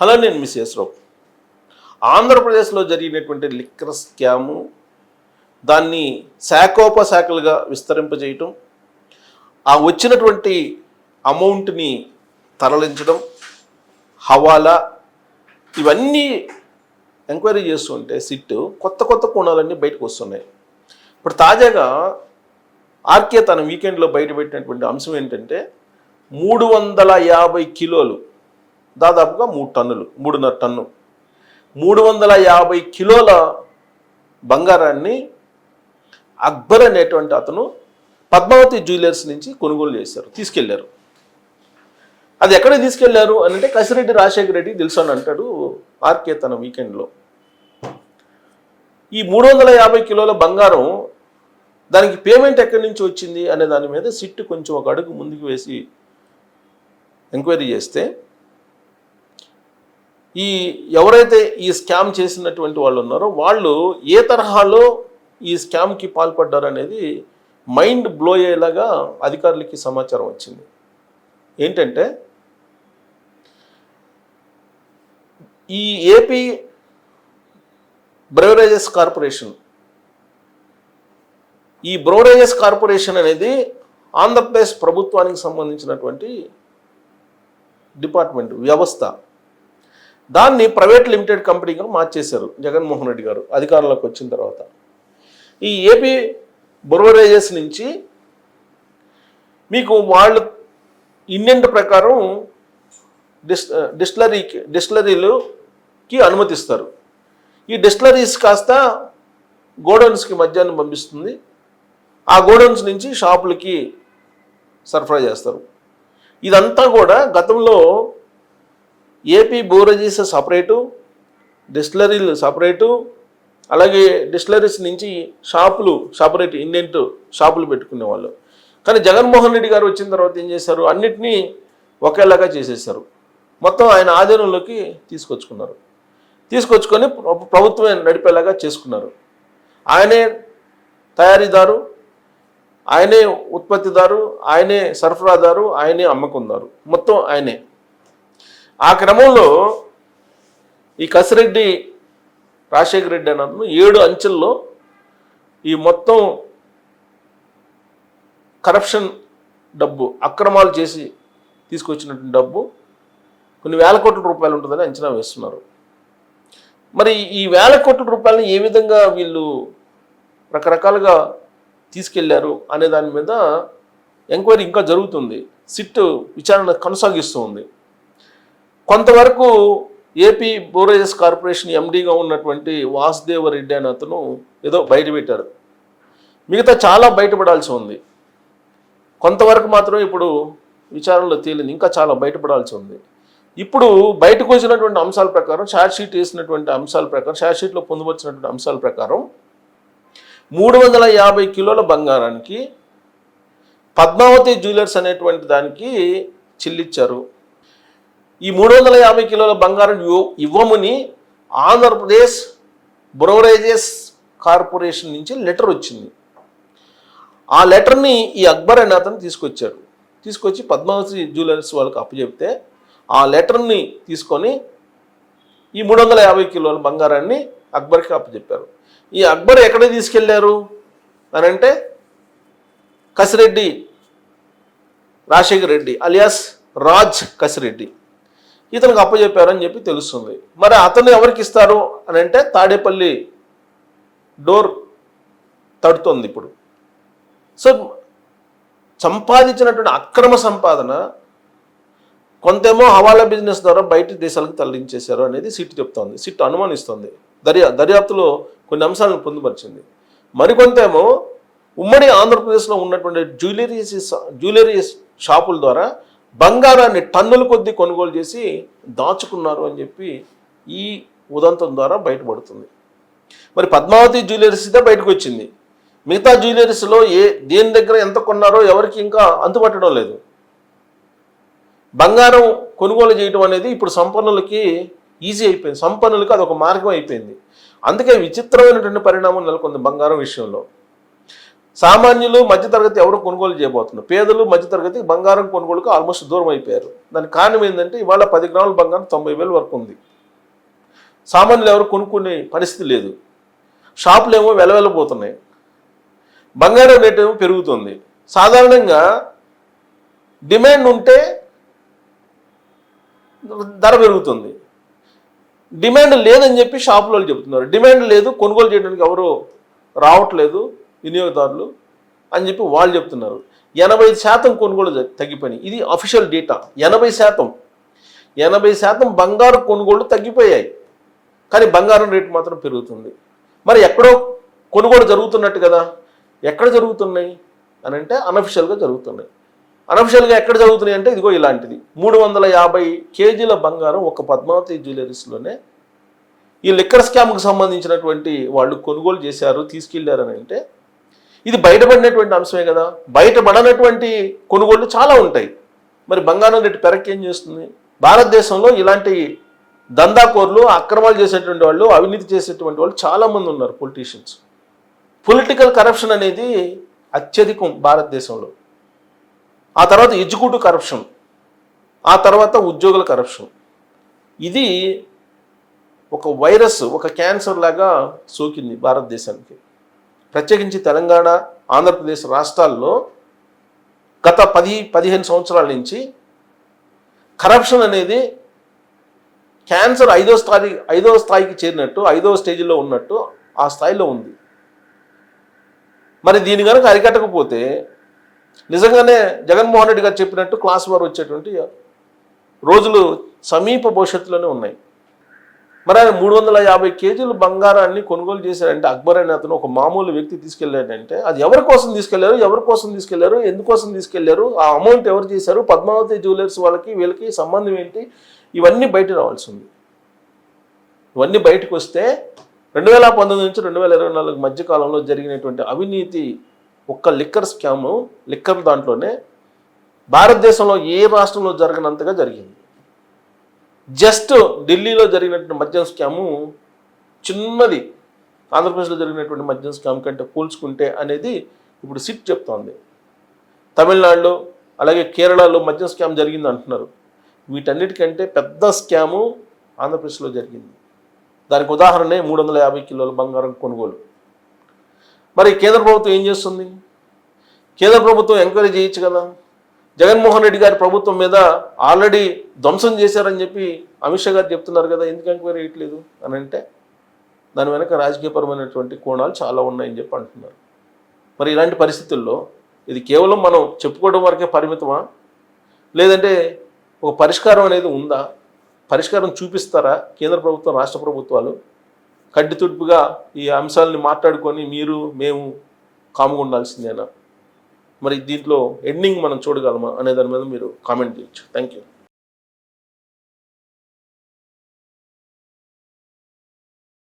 Hello నేను miss యశ్రావు ఆంధ్రప్రదేశ్లో జరిగినటువంటి లిక్కర్ స్కాము దాన్ని శాఖోపశాఖలుగా విస్తరింపజేయటం ఆ వచ్చినటువంటి అమౌంట్ని తరలించడం హవాలా ఇవన్నీ ఎంక్వైరీ చేస్తుంటే సిట్ కొత్త కొత్త కోణాలన్నీ బయటకు వస్తున్నాయి. ఇప్పుడు తాజాగా ఆర్కే తన వీకెండ్లో బయటపెట్టినటువంటి అంశం ఏంటంటే మూడు వందల యాభై కిలోలు దాదాపుగా మూడు టన్నులు మూడున్నర టన్ను. మూడు వందల యాభై కిలోల బంగారాన్ని అక్బర్ అనేటువంటి అతను పద్మావతి జ్యువెలర్స్ నుంచి కొనుగోలు చేశారు తీసుకెళ్ళారు. అది ఎక్కడ తీసుకెళ్ళారు అని అంటే కసిరెడ్డి రాజశేఖర రెడ్డి తెలుసు అని అంటాడు ఆర్కే తన వీకెండ్లో. ఈ మూడు వందల యాభై కిలోల బంగారం దానికి పేమెంట్ ఎక్కడి నుంచి వచ్చింది అనే దాని మీద సిట్ కొంచెం ఒక అడుగు ముందుకు వేసి ఎంక్వైరీ చేస్తే ఈ ఎవరైతే ఈ స్కామ్ చేసినటువంటి వాళ్ళు ఉన్నారో వాళ్ళు ఏ తరహాలో ఈ స్కామ్కి పాల్పడ్డారు అనేది మైండ్ బ్లో అయ్యేలాగా అధికారులకి సమాచారం వచ్చింది. ఏంటంటే ఈ ఏపీ బ్రోరేజెస్ కార్పొరేషన్ ఈ బ్రోరేజెస్ కార్పొరేషన్ అనేది ఆంధ్రప్రదేశ్ ప్రభుత్వానికి సంబంధించినటువంటి డిపార్ట్మెంట్ వ్యవస్థ దాన్ని ప్రైవేట్ లిమిటెడ్ కంపెనీగా మార్చేశారు జగన్మోహన్ రెడ్డి గారు అధికారంలోకి వచ్చిన తర్వాత. ఈ ఏపీ బొర్వరేజెస్ నుంచి మీకు వాళ్ళు ఇండియన్ ప్రకారం డిస్ డిస్టిలరీకి డిస్టిలరీలుకి అనుమతిస్తారు. ఈ డిస్టిలరీస్ కాస్త గోడౌన్స్కి మధ్యాహ్నం పంపిస్తుంది. ఆ గోడౌన్స్ నుంచి షాపులకి సరఫరా చేస్తారు. ఇదంతా కూడా గతంలో ఏపీ బోరజీస్ సపరేటు డిస్టిలరీలు సపరేటు అలాగే డిస్టిలరీస్ నుంచి షాపులు సపరేట్ ఇండెంట్ షాపులు పెట్టుకునేవాళ్ళు కానీ జగన్మోహన్ రెడ్డి గారు వచ్చిన తర్వాత ఏం చేశారు? అన్నిటినీ ఒకేలాగా చేసేసారు మొత్తం ఆయన ఆధీనంలోకి తీసుకొచ్చుకున్నారు. తీసుకొచ్చుకొని ప్రభుత్వం నడిపేలాగా చేసుకున్నారు. ఆయనే తయారీదారు ఆయనే ఉత్పత్తిదారు ఆయనే సరఫరాదారు ఆయనే అమ్మకందారు. మొత్తం ఆయనే. ఆ క్రమంలో ఈ కసిరెడ్డి రాజశేఖర రెడ్డి అన్నను ఏడు అంచెల్లో ఈ మొత్తం కరప్షన్ డబ్బు అక్రమాలు చేసి తీసుకొచ్చినటువంటి డబ్బు కొన్ని వేల కోట్ల రూపాయలు ఉంటుందని అంచనా వేస్తున్నారు. మరి ఈ వేల కోట్ల రూపాయలని ఏ విధంగా వీళ్ళు రకరకాలుగా తీసుకెళ్ళారు అనే దాని మీద ఎంక్వైరీ ఇంకా జరుగుతుంది. సిట్ విచారణ కొనసాగిస్తూ ఉంది. కొంతవరకు ఏపీ బోరేజెస్ కార్పొరేషన్ ఎండీగా ఉన్నటువంటి వాసుదేవ రెడ్డి అనే అతను ఏదో బయటపెట్టారు మిగతా చాలా బయటపడాల్సి ఉంది. కొంతవరకు మాత్రం ఇప్పుడు విచారణలో తేలింది. ఇంకా చాలా బయటపడాల్సి ఉంది. ఇప్పుడు బయటకు వచ్చినటువంటి అంశాల ప్రకారం షార్ట్షీట్ వేసినటువంటి అంశాల ప్రకారం షార్ట్షీట్లో పొందుపరిచినటువంటి అంశాల ప్రకారం మూడు వందల యాభై కిలోల బంగారానికి పద్మావతి జ్యువెలర్స్ అనేటువంటి దానికి చెల్లిచ్చారు. ఈ మూడు వందల యాభై కిలోల బంగారం ఇవ్వ- ఇవ్వమని ఆంధ్రప్రదేశ్ బ్రోరేజెస్ కార్పొరేషన్ నుంచి లెటర్ వచ్చింది. ఆ లెటర్ని ఈ అక్బర్ అనే అతను తీసుకొచ్చారు తీసుకొచ్చి పద్మావతి జ్యువెలర్స్ వాళ్ళకి అప్పచెప్తే ఆ లెటర్ని తీసుకొని ఈ మూడు వందల యాభై కిలోల బంగారాన్ని అక్బర్కి అప్పచెప్పారు. ఈ అక్బర్ ఎక్కడ తీసుకెళ్ళారు? అని అంటే కసిరెడ్డి రాజశేఖర్ రెడ్డి అలియాస్ రాజ్ కసిరెడ్డి. ఇతనికి అప్పచెప్పారని చెప్పి తెలుస్తుంది. మరి అతను ఎవరికి ఇస్తారు అని అంటే తాడేపల్లి డోర్ తడుతోంది ఇప్పుడు. సో సంపాదించినటువంటి అక్రమ సంపాదన కొంతేమో హవాలా బిజినెస్ ద్వారా బయట దేశాలకు తరలించేశారు అనేది సిట్ చెప్తోంది సిట్ అనుమానిస్తోంది. దర్యా దర్యాప్తులో కొన్ని అంశాలను పొందుపరిచింది. మరికొంతేమో ఉమ్మడి ఆంధ్రప్రదేశ్లో ఉన్నటువంటి జ్యువెలరీ జ్యువెలరీ షాపుల ద్వారా బంగారాన్ని టన్నుల కొద్దీ కొనుగోలు చేసి దాచుకున్నారు అని చెప్పి ఈ ఉదంతం ద్వారా బయటపడుతుంది. మరి పద్మావతి జ్యువెలరీస్ ఇదే బయటకు వచ్చింది. మిగతా జ్యువెలరీస్లో ఏ దేని దగ్గర ఎంత కొన్నారో ఎవరికి ఇంకా అంతుపట్టడం లేదు. బంగారం కొనుగోలు చేయడం అనేది ఇప్పుడు సంపన్నులకి ఈజీ అయిపోయింది. సంపన్నులకి అదొక మార్గం అయిపోయింది. అందుకే విచిత్రమైనటువంటి పరిణామం నెలకొంది బంగారం విషయంలో. సామాన్యులు మధ్యతరగతి ఎవరు కొనుగోలు చేయబోతున్నారు? పేదలు మధ్యతరగతి బంగారం కొనుగోలుకు ఆల్మోస్ట్ దూరం అయిపోయారు. దానికి కారణం ఏంటంటే ఇవాళ పది గ్రాముల బంగారం తొంభై వేల వరకు ఉంది. సామాన్యులు ఎవరు కొనుక్కునే పరిస్థితి లేదు. షాపులు ఏమో వెలవెలబోతున్నాయి బంగారం రేటు ఏమో పెరుగుతుంది. సాధారణంగా డిమాండ్ ఉంటే ధర పెరుగుతుంది. డిమాండ్ లేదని చెప్పి షాపులో వాళ్ళు చెబుతున్నారు డిమాండ్ లేదు కొనుగోలు చేయడానికి ఎవరు రావట్లేదు. వినియోగదారులు అని చెప్పి వాళ్ళు చెప్తున్నారు. ఎనభై శాతం కొనుగోలు తగ్గిపోయినాయి. ఇది అఫీషియల్ డేటా ఎనభై శాతం. ఎనభై శాతం బంగారు కొనుగోళ్ళు తగ్గిపోయాయి. కానీ బంగారం రేటు మాత్రం పెరుగుతుంది. మరి ఎక్కడో కొనుగోలు జరుగుతున్నట్టు కదా. ఎక్కడ జరుగుతున్నాయి? అని అంటే అనఫిషియల్గా జరుగుతున్నాయి. అనఫిషియల్గా ఎక్కడ జరుగుతున్నాయి అంటే ఇదిగో ఇలాంటిది. మూడు వందల యాభై కేజీల బంగారం ఒక పద్మావతి జ్యువెలరీస్లోనే ఈ లిక్కర్ స్కామ్కి సంబంధించినటువంటి వాళ్ళు కొనుగోలు చేశారు తీసుకెళ్ళారని అంటే ఇది బయటపడినటువంటి అంశమే కదా. బయటపడనటువంటి కొనుగోళ్ళు చాలా ఉంటాయి. మరి బంగారం రేటు పెరక్ ఏం చేస్తుంది? భారతదేశంలో ఇలాంటి దందాకోర్లు అక్రమాలు చేసేటువంటి వాళ్ళు అవినీతి చేసేటువంటి వాళ్ళు చాలామంది ఉన్నారు పొలిటీషియన్స్ పొలిటికల్ కరప్షన్ అనేది అత్యధికం భారతదేశంలో. ఆ తర్వాత ఎగ్జిక్యూటివ్ కరప్షన్ ఆ తర్వాత ఉద్యోగుల కరప్షన్ ఇది ఒక వైరస్ ఒక క్యాన్సర్ లాగా సోకింది భారతదేశానికి. ప్రత్యేకించి తెలంగాణ ఆంధ్రప్రదేశ్ రాష్ట్రాల్లో గత పది పదిహేను సంవత్సరాల నుంచి కరప్షన్ అనేది క్యాన్సర్ ఐదో స్థాయి ఐదో స్థాయికి చేరినట్టు ఐదో స్టేజ్లో ఉన్నట్టు ఆ స్థాయిలో ఉంది. మరి దీని కనుక అరికట్టకపోతే నిజంగానే జగన్మోహన్ రెడ్డి గారు చెప్పినట్టు క్లాస్ వారు వచ్చేటువంటి రోజులు సమీప భవిష్యత్తులోనే ఉన్నాయి. మరి ఆయన మూడు వందల యాభై కేజీలు బంగారాన్ని కొనుగోలు చేశారంటే అక్బర్ అనే అతను ఒక మామూలు వ్యక్తి తీసుకెళ్ళాడంటే అది ఎవరి కోసం తీసుకెళ్ళారు ఎవరి కోసం తీసుకెళ్ళారు ఎందుకోసం తీసుకెళ్ళారు ఆ అమౌంట్ ఎవరు చేశారు పద్మావతి జ్యువెలర్స్ వాళ్ళకి వీళ్ళకి సంబంధం ఏంటి? ఇవన్నీ బయట రావాల్సి ఉంది. ఇవన్నీ బయటకు వస్తే రెండు వేల పంతొమ్మిది నుంచి రెండు వేల ఇరవై నాలుగు మధ్య కాలంలో జరిగినటువంటి అవినీతి ఒక్క లిక్కర్ స్కాము లిక్కర్ దాంట్లోనే భారతదేశంలో ఏ రాష్ట్రంలో జరగనంతగా జరిగింది. జస్ట్ ఢిల్లీలో జరిగినటువంటి మద్యం స్కాము చిన్నది ఆంధ్రప్రదేశ్లో జరిగినటువంటి మద్యం స్కామ్ కంటే పోల్చుకుంటే అనేది ఇప్పుడు సిట్ చెప్తోంది. తమిళనాడులో అలాగే కేరళలో మద్యం స్కామ్ జరిగింది అంటున్నారు. వీటన్నిటికంటే పెద్ద స్కాము ఆంధ్రప్రదేశ్లో జరిగింది. దానికి ఉదాహరణే మూడు వందల యాభై కిలోల బంగారం కొనుగోలు. మరి కేంద్ర ప్రభుత్వం ఏం చేస్తుంది? కేంద్ర ప్రభుత్వం ఎంక్వైరీ చేయొచ్చు కదా? జగన్మోహన్ రెడ్డి గారి ప్రభుత్వం మీద ఆల్రెడీ ధ్వంసం చేశారని చెప్పి అమిత్ షా గారు చెప్తున్నారు కదా ఎందుకు ఎంక్వైరీ చేయట్లేదు అని అంటే దాని వెనక రాజకీయపరమైనటువంటి కోణాలు చాలా ఉన్నాయని చెప్పి అంటున్నారు. మరి ఇలాంటి పరిస్థితుల్లో ఇది కేవలం మనం చెప్పుకోవడం వరకే పరిమితమా? లేదంటే ఒక పరిష్కారం అనేది ఉందా? పరిష్కారం చూపిస్తారా కేంద్ర ప్రభుత్వం రాష్ట్ర ప్రభుత్వాలు? కడ్డితుడుపుగా ఈ అంశాలని మాట్లాడుకొని మీరు మేము కాముగా ఉండాల్సిందేనా? మరి దీంట్లో ఎండింగ్ మనం చూడగలమా అనే దాని మీద మీరు కామెంట్ చేయొచ్చు. Thank you